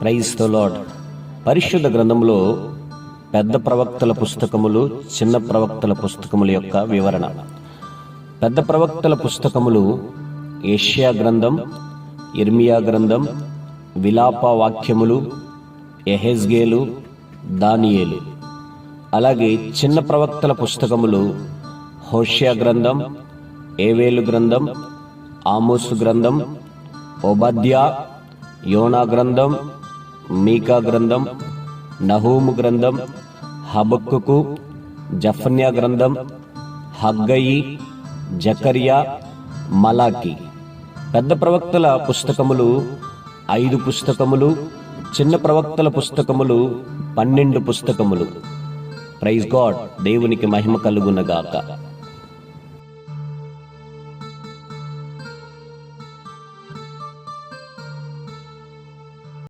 Praise the పరిశుద్ధ గ్రంథంలో పెద్ద ప్రవక్తల పుస్తకములు చిన్న ప్రవక్తల పుస్తకముల యొక్క వివరణ. పెద్ద ప్రవక్తల పుస్తకములు ఏషియా గ్రంథం ఇర్మియా గ్రంథం విలాప వాక్యములు ఎహెజ్గేలు దానియేలు. అలాగే చిన్న ప్రవక్తల పుస్తకములు హోషియా గ్రంథం ఏవేలు గ్రంథం ఆమోసు గ్రంథం ఓబద్యా యోనా గ్రంథం మీకా గ్రంథం నహూము గ్రంథం హబక్కుకు జఫన్యా గ్రంథం హగ్గయి జకర్యా మలాకి. పెద్ద ప్రవక్తల పుస్తకములు ఐదు పుస్తకములు చిన్న ప్రవక్తల పుస్తకములు పన్నెండు పుస్తకములు. ప్రైజ్ గాడ్ దేవునికి మహిమ కలుగునగాక.